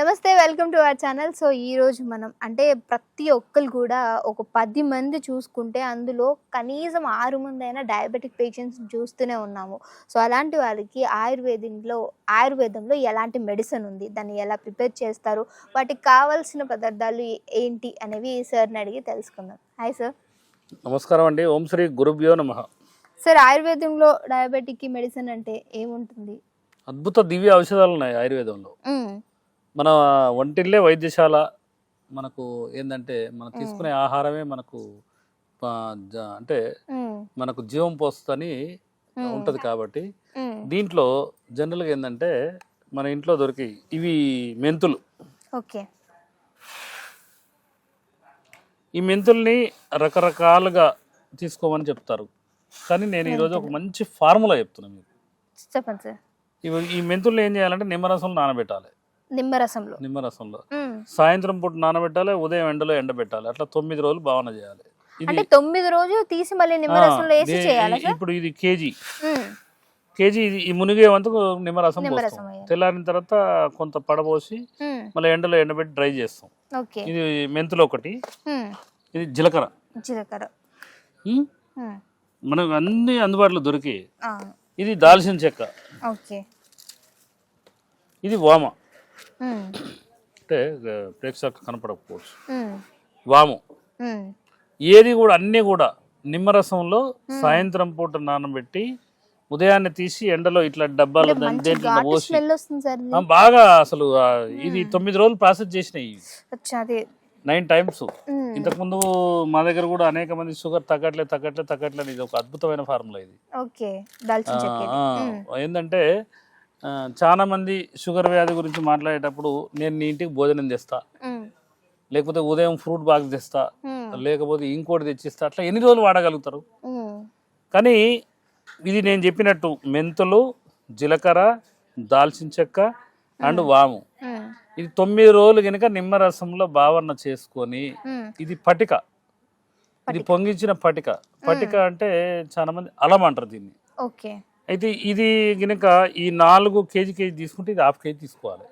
నమస్తే welcome to our channel. So ఈ రోజు మనం అంటే ప్రతి ఒక్కరు కూడా ఒక పది మంది చూసుకుంటే అందులో కనీసం ఆరు మంది అయినా డయాబెటిక్ పేషెంట్స్ చూస్తూనే ఉన్నాము. సో అలాంటి వాళ్ళకి ఆయుర్వేదంలో ఆయుర్వేదంలో ఎలాంటి మెడిసిన్ ఉంది దాన్ని ఎలా ప్రిపేర్ చేస్తారు వాటికి కావాల్సిన పదార్థాలు ఏంటి అనేవి సార్ని అడిగి తెలుసుకుందాం. హాయ్ సార్ నమస్కారం అండి. ఓం శ్రీ గురుభ్యో నమ. సార్ ఆయుర్వేదంలో డయాబెటిక్కి మెడిసిన్ అంటే ఏముంటుంది? అద్భుత దివ్య ఔషధాలు ఉన్నాయి ఆయుర్వేదంలో. మన వంటిల్లే వైద్యశాల మనకు ఏంటంటే మనం తీసుకునే ఆహారమే మనకు అంటే. మనకు జీవం పోస్తుందని. ఉంటుంది కాబట్టి. దీంట్లో జనరల్గా ఏంటంటే మన ఇంట్లో దొరికి ఇవి మెంతులు. ఓకే. ఈ మెంతుల్ని రకరకాలుగా తీసుకోమని చెప్తారు. కానీ నేను ఈరోజు ఒక మంచి ఫార్ములా చెప్తున్నాను మీకు. చెప్పండి సార్. ఈ మెంతుల్ని ఏం చేయాలంటే నిమ్మరసం నానబెట్టాలి. నిమ్మరసంలో. నిమ్మరసంలో. మ్మ్. సాయంత్రం పూట నానబెట్టాలి ఉదయం ఎండలో ఎండబెట్టాలి. అట్లా తొమ్మిది రోజులు భావన చేయాలి. అంటే తొమ్మిది రోజులు తీసి మళ్ళీ నిమ్మరసంలో వేసి చేయాలా ఇప్పుడు ఇది కేజీ. కేజీ ఇది ఈ మునిగే వంతుకు నిమ్మరసం పోస్తాం. తెల్లారిన తర్వాత కొంత పడబోసి. మళ్ళీ ఎండలో ఎండబెట్టి డ్రై చేస్తాం. ఇది మెంతులు ఒకటి. ఇది జీలకర్ర. జీలకర్ర. మనకు అన్ని అందుబాటులో దొరికి ఇది దాల్చిన చెక్క. ఇది వామ. అంటే ఆ, ప్రేక్షకులకు కనపడకపోవచ్చు. వాము. ఏది కూడా అన్నీ కూడా నిమ్మరసంలో సాయంత్రం పూట నానబెట్టి ఉదయాన్నే తీసి ఎండలో ఇట్లా డబ్బాలు దేంట్లో పోసి బాగా అసలు ఇది తొమ్మిది రోజులు ప్రాసెస్ చేసినాయి నైన్ టైమ్స్. ఇంతకుముందు మా దగ్గర కూడా అనేక మంది షుగర్ తగ్గట్లే తగ్గట్లే తగ్గట్లే ఇది ఒక అద్భుతమైన ఫార్ములా ఇది. ఏంటంటే ఆ, చాలా మంది షుగర్ వ్యాధి గురించి మాట్లాడేటప్పుడు నేను నీ ఇంటికి భోజనం మ్మ్. లేకపోతే ఉదయం ఫ్రూట్ బాక్స్ తెస్తా. లేకపోతే ఇంకోటి తెచ్చిస్తా. అట్లా ఎన్ని రోజులు వాడగలుగుతారు. కానీ ఇది నేను చెప్పినట్టు మెంతులు జీలకర్ర దాల్చిన చెక్క అండ్ వాము. ఇది తొమ్మిది రోజులు కనుక నిమ్మరసంలో భావన చేసుకొని. ఇది పటిక. ఇది పొంగించిన పటిక. పటిక అంటే చాలా మంది అలం అంటారు దీన్ని. ఓకే. అయితే ఇది గనుక ఈ నాలుగు కేజీ కేజీ తీసుకుంటే ఇది హాఫ్ కేజీ తీసుకోవాలి.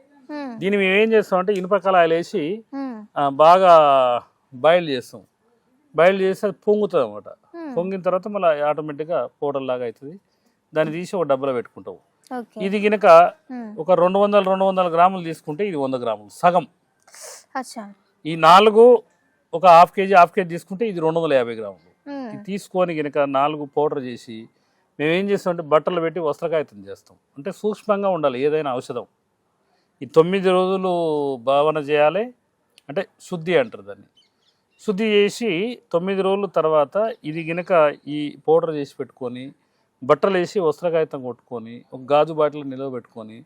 దీన్ని మేము ఏం చేస్తామంటే ఇనుప కళాయిలు వేసి బాగా బాయిల్ చేస్తాం. బాయిల్ చేస్తే అది పొంగుతుంది అనమాట. పొంగిన తర్వాత మళ్ళీ ఆటోమేటిక్గా పౌడర్ లాగా అవుతుంది. దాన్ని తీసి ఒక డబ్బాలో పెట్టుకుంటావు ఓకే. ఇది గినక. ఒక రెండు వందల రెండు వందల గ్రాములు తీసుకుంటే ఇది వంద గ్రాములు సగం. ఈ నాలుగు ఒక హాఫ్ కేజీ హాఫ్ కేజీ తీసుకుంటే ఇది రెండు వందల యాభై గ్రాములు. తీసుకొని గినక నాలుగు పౌడర్ చేసి మేము ఏం చేస్తామంటే బట్టలు పెట్టి వస్త్రకాయతం చేస్తాం అంటే సూక్ష్మంగా ఉండాలి ఏదైనా ఔషధం ఈ తొమ్మిది రోజులు భావన చేయాలి అంటే శుద్ధి అంటారు దాన్ని శుద్ధి చేసి తొమ్మిది రోజుల తర్వాత ఇది గినక ఈ పౌడర్ చేసి పెట్టుకొని బట్టలు వేసి వస్త్రకాయతం కొట్టుకొని ఒక గాజు బాటిల్ నిల్వ పెట్టుకొని.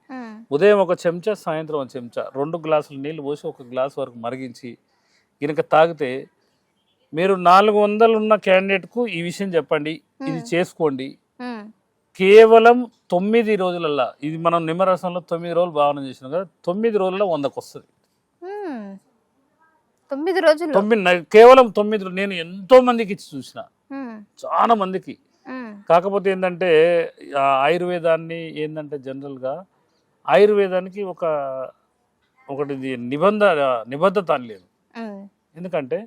ఉదయం ఒక చెంచా సాయంత్రం ఒక చెంచా రెండు గ్లాసులు నీళ్ళు పోసి ఒక గ్లాస్ వరకు మరిగించి గినక తాగితే మీరు నాలుగు వందలు ఉన్న క్యాండిడేట్కు ఈ విషయం చెప్పండి ఇది చేసుకోండి. కేవలం తొమ్మిది రోజులల్లా ఇది మనం నిమ్మరసంలో తొమ్మిది రోజులు భావన చేసినాం కదా తొమ్మిది రోజుల్లో వందకు వస్తుంది మ్మ్. తొమ్మిది రోజులు తొమ్మిది కేవలం తొమ్మిది నేను ఎంతో మందికి ఇచ్చి చూసిన. చాలా మందికి. కాకపోతే ఏంటంటే ఆయుర్వేదాన్ని ఏంటంటే జనరల్గా ఆయుర్వేదానికి ఒక ఒకటి నిబంధ నిబద్ధత అని లేదు. ఎందుకంటే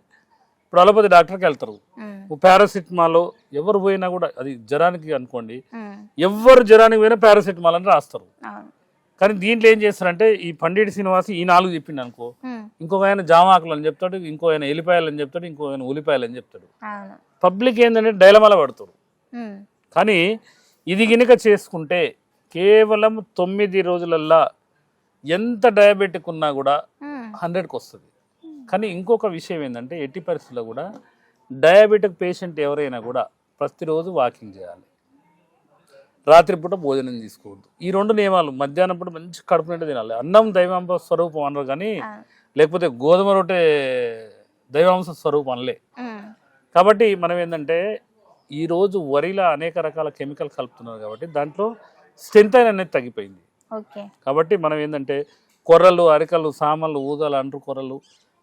ఇప్పుడు అలోపతి డాక్టర్కి వెళ్తారు. పారాసిటమాల్ ఎవరు పోయినా కూడా అది జ్వరానికి అనుకోండి. ఎవరు జ్వరానికి పోయినా పారాసిటమాల్ అని రాస్తారు కానీ దీంట్లో ఏం చేస్తారంటే ఈ పండిట్ శ్రీనివాస్ ఈ నాలుగు చెప్పిండు అనుకో. ఇంకొక ఆయన జామాకులు అని చెప్తాడు ఇంకో ఆయన ఎల్లిపాయలు అని చెప్తాడు ఇంకో ఆయన ఉల్లిపాయలు అని చెప్తాడు పబ్లిక్ ఏంటంటే డైలమాల పడతారు మ్మ్. కానీ ఇది గినక చేసుకుంటే కేవలం తొమ్మిది రోజులల్లా ఎంత డయాబెటిక్ ఉన్నా కూడా. హండ్రెడ్కి వస్తుంది కానీ ఇంకొక విషయం ఏంటంటే ఎట్టి పరిస్థితుల్లో కూడా డయాబెటిక్ పేషెంట్ ఎవరైనా కూడా ప్రతిరోజు వాకింగ్ చేయాలి. రాత్రిపూట భోజనం తీసుకోవద్దు. ఈ రెండు నియమాలు మధ్యాహ్నం పూట మంచి కడుపు నిండా తినాలి. అన్నం దైవాంశ స్వరూపం అనరు కానీ. లేకపోతే గోధుమ రొట్టె దైవాంశ స్వరూపం అనలే. కాబట్టి మనం ఏంటంటే ఈరోజు వరిలో అనేక రకాల కెమికల్ కలుపుతున్నారు కాబట్టి దాంట్లో స్ట్రెంత్ అనేది తగ్గిపోయింది. కాబట్టి మనం ఏంటంటే కొర్రలు అరికలు సామలు ఊదలు అంటు కొర్రలు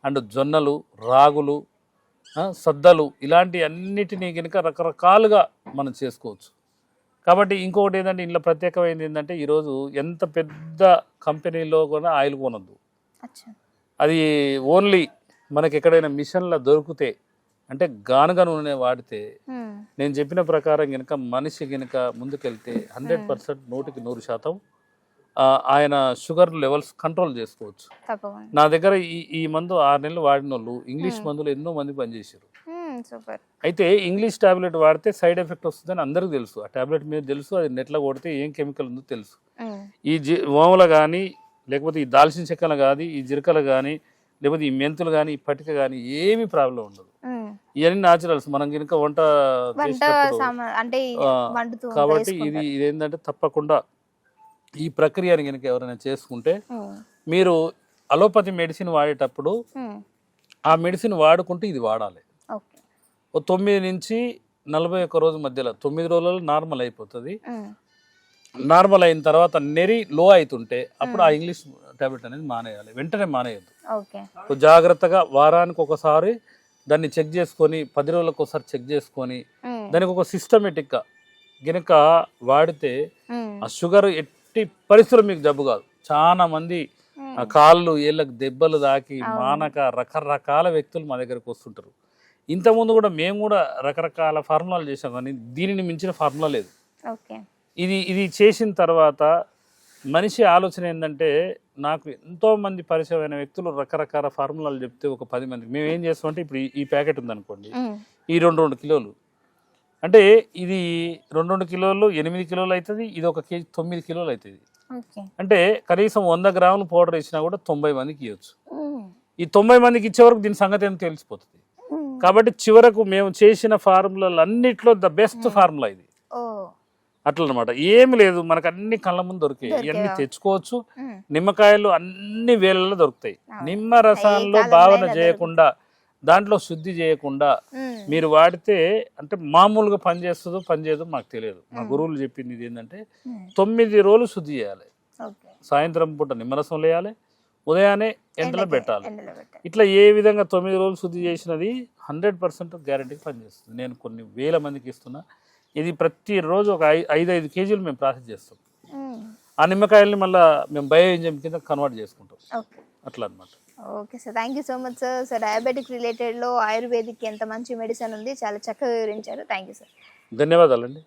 అండ్ జొన్నలు రాగులు సద్దలు ఇలాంటి అన్నిటినీ కనుక రకరకాలుగా మనం చేసుకోవచ్చు. కాబట్టి ఇంకొకటి ఏంటంటే ఇంట్లో ప్రత్యేకమైనది ఏంటంటే ఈరోజు ఎంత పెద్ద కంపెనీలో కూడా ఆయిల్ కొనొద్దు. అది ఓన్లీ మనకి ఎక్కడైనా మిషన్లో దొరికితే అంటే గానుగ నూనె వాడితే. నేను చెప్పిన ప్రకారం కనుక మనిషి కనుక ముందుకెళ్తే హండ్రెడ్ పర్సెంట్ నూటికి నూరు శాతం ఆయన షుగర్ లెవెల్స్ కంట్రోల్ చేసుకోవచ్చు. నా దగ్గర ఈ ఈ మందు ఆరు నెలలు వాడిన వాళ్ళు ఇంగ్లీష్ మందులు ఎన్నో మంది సూపర్. అయితే ఇంగ్లీష్ టాబ్లెట్ వాడితే సైడ్ ఎఫెక్ట్ వస్తుందని అందరికీ తెలుసు. ఆ టాబ్లెట్ మీద తెలుసు అది నెట్లో కొడితే ఏం కెమికల్ ఉందో తెలుసు. ఈ జి ఓమలు కానీ లేకపోతే ఈ దాల్చిన చెక్కలు కానీ ఈ జీలకర్ర కానీ లేకపోతే ఈ మెంతులు కానీ ఈ పటిక కానీ ఏమీ ప్రాబ్లం ఉండదు. ఇవన్నీ న్యాచురల్స్ మనం కనుక వంట కాబట్టి ఇది వేసుకుంటారు. ఇది ఏంటంటే తప్పకుండా ఈ ప్రక్రియని కనుక ఎవరైనా చేసుకుంటే. మీరు అలోపతి మెడిసిన్ వాడేటప్పుడు. ఆ మెడిసిన్ వాడుకుంటూ ఇది వాడాలి తొమ్మిది నుంచి నలభై ఒక్క రోజు మధ్యలో తొమ్మిది రోజులలో నార్మల్ అయిపోతుంది. నార్మల్ అయిన తర్వాత నెరి లో అవుతుంటే అప్పుడు ఆ ఇంగ్లీష్ టాబ్లెట్ అనేది మానేయాలి వెంటనే మానేయద్దు జాగ్రత్తగా వారానికి ఒకసారి దాన్ని చెక్ చేసుకొని పది రోజులకు ఒకసారి చెక్ చేసుకొని. దానికి ఒక సిస్టమేటిక్గా గనుక వాడితే. ఆ షుగర్ ఎట్టి పరిస్థితుల్లో మీకు జబ్బు కాదు. చాలా మంది కాళ్ళు ఏళ్ళకి దెబ్బలు దాకి మానక రకరకాల వ్యక్తులు మా దగ్గరకు వస్తుంటారు. ఇంతకుముందు కూడా మేము కూడా రకరకాల ఫార్ములాలు చేసాం కానీ దీనిని మించిన ఫార్ములా లేదు. ఇది ఇది చేసిన తర్వాత మనిషి ఆలోచన ఏంటంటే నాకు ఎంతో మంది పరిచయమైన వ్యక్తులు రకరకాల ఫార్ములాలు చెప్తే ఒక పది మంది మేము ఏం చేస్తామంటే ఇప్పుడు ఈ- ప్యాకెట్ ఉందనుకోండి. ఈ రెండు రెండు కిలోలు. అంటే ఇది రెండు రెండు కిలోలు ఎనిమిది కిలోలు అవుతుంది ఇది ఒక కేజీ తొమ్మిది కిలోలు అవుతుంది అంటే కనీసం వంద గ్రాములు పౌడర్ ఇచ్చినా కూడా తొంభై మందికి ఇవ్వచ్చు. ఈ తొంభై మందికి ఇచ్చే వరకు దీని సంగతి ఏంటో తెలిసిపోతుంది. కాబట్టి చివరకు మేము చేసిన ఫార్ములాలు అన్నిట్లో ద బెస్ట్ ఫార్ములా ఇది. అట్లా అనమాట ఏమి లేదు మనకు అన్ని కళ్ళ ముందు దొరికాయి. ఇవన్నీ తెచ్చుకోవచ్చు. మ్మ్. నిమ్మకాయలు అన్ని వేళల్లో దొరుకుతాయి. నిమ్మ రసాల్లో భావన చేయకుండా దాంట్లో శుద్ధి చేయకుండా. మీరు వాడితే అంటే మామూలుగా పని చేస్తుందో పని చేయదో మాకు తెలియదు. మా గురువులు చెప్పింది ఇది ఏంటంటే మ్మ్. తొమ్మిది రోజులు శుద్ధి చేయాలి. సాయంత్రం పూట నిమ్మరసం వేయాలి ఉదయాన్నే ఎండలో పెట్టాలి. ఇట్లా ఏ విధంగా తొమ్మిది రోజులు శుద్ధి చేసినది హండ్రెడ్ పర్సెంట్ గ్యారంటీకి పనిచేస్తుంది. నేను కొన్ని వేల మందికి ఇస్తున్నా. ఇది ప్రతిరోజు ఒక ఐదు ఐదు కేజీలు మేము ప్రాసెస్ చేస్తాం. ఆ నిమ్మకాయల్ని మళ్ళీ మేము బయో ఇంజన్ కింద కన్వర్ట్ చేసుకుంటాం. అట్లా అనమాట okay sir. Thank you so much sir sir diabetic రిలేటెడ్లో ayurvedic ఎంత మంచి మెడిసిన్ ఉంది చాలా చక్కగా వివరించారు. థ్యాంక్ యూ సార్ ధన్యవాదాలండి.